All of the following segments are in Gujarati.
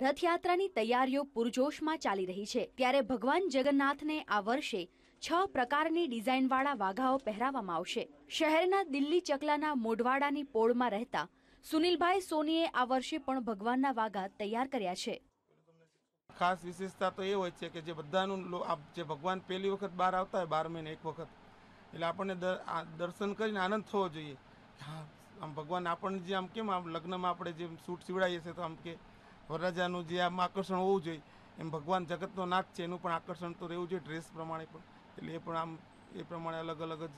રથયાત્રાની તૈયારીઓ પૂરજોશમાં ચાલી રહી છે. ત્યારે ભગવાન જગન્નાથને આ વર્ષે છ પ્રકારની ડિઝાઇનવાળા વાઘાઓ પહેરાવવામાં આવશે. શહેરના દિલ્હી ચકલાના મોઢવાડાની પોળમાં રહેતા સુનિલભાઈ સોનીએ આ વર્ષે પણ ભગવાનના વાઘા તૈયાર કર્યા છે. ખાસ વિશેષતા તો એ હોય છે કે જે બધાનું જે ભગવાન પહેલી વખત બહાર આવતા હોય બાર મહિને એક વખત. એટલે આપણને દર્શન કરીને આનંદ થવો જોઈએ. હા, આમ ભગવાન આપણને જે આમ કેમ આમ લગ્નમાં આપણે જેમ સૂટ સીવડાવીએ છીએ તો આમ કે વરરાજાનું જે આમ આકર્ષણ હોવું જોઈએ એમ ભગવાન જગતનો નાક છે એનું પણ આકર્ષણ તો રહેવું જોઈએ ડ્રેસ પ્રમાણે પણ. એટલે એ પણ આમ એ પ્રમાણે અલગ અલગ જ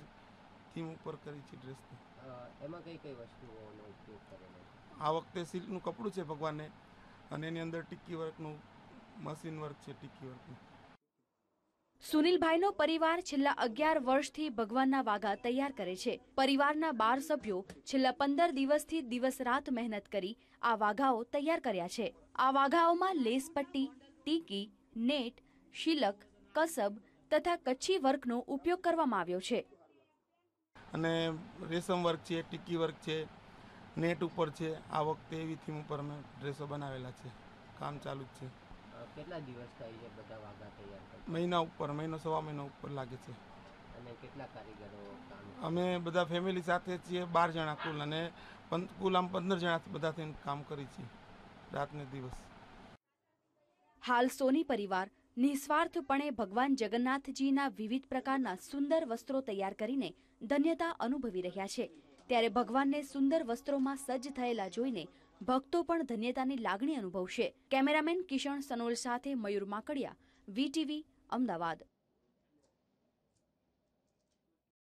થીમ ઉપર કરી છે ડ્રેસની અ, એમાં કઈ કઈ વસ્તુઓનો ઉપયોગ કરેલો આ વખતે સિલ્કનું કપડું છે ભગવાનને અને એની અંદર ટિક્કી વર્કનું મશીન વર્ક છે ટિક્કી વર્કનું. સુનિલભાઈનો પરિવાર છેલ્લા અગિયાર વર્ષથી ભગવાનના વાઘા તૈયાર કરે છે. પરિવારના બાર સભ્યો છેલ્લા પંદર દિવસથી દિવસ રાત મહેનત કરી આ વાઘાઓ તૈયાર કર્યા છે. આ વાઘાઓમાં લેસ પટ્ટી ટીકી, નેટ, શિલક, કસબ તથા કચ્છી વર્કનો ઉપયોગ કરવામાં આવ્યો છે. અને રેશમ વર્ક છે, ટીકી વર્ક છે, નેટ ઉપર છે. આ વખતે એવી થીમ ઉપર અમે ડ્રેસો બનાવેલા છે. કામ ચાલુ જ છે. કેટલા દિવસ થાય છે બધા વાઘા તૈયાર કરતા? મહિના ઉપર મહિનો સવા મહિનો ઉપર લાગે છે. અને કેટલા કારીગરો કામ અમે બધા ફેમિલી સાથે છીએ બાર જણા કુલ અને કુલ આમ પંદર જણા બધા થઈને કામ કરી છીએ રાતને દિવસ. હાલ સોની પરિવાર નિસ્વાર્થપણે ભગવાન જગન્નાથજીના વિવિધ પ્રકારના સુંદર વસ્ત્રો તૈયાર કરીને ધન્યતા અનુભવી રહ્યા છે. ત્યારે ભગવાનને સુંદર વસ્ત્રોમાં સજ્જ થયેલા જોઈને ભક્તો પણ ધન્યતાની લાગણી અનુભવશે. કેમેરામેન કિશન સનોલ સાથે મયુર માકડિયા, વીટીવી, અમદાવાદ.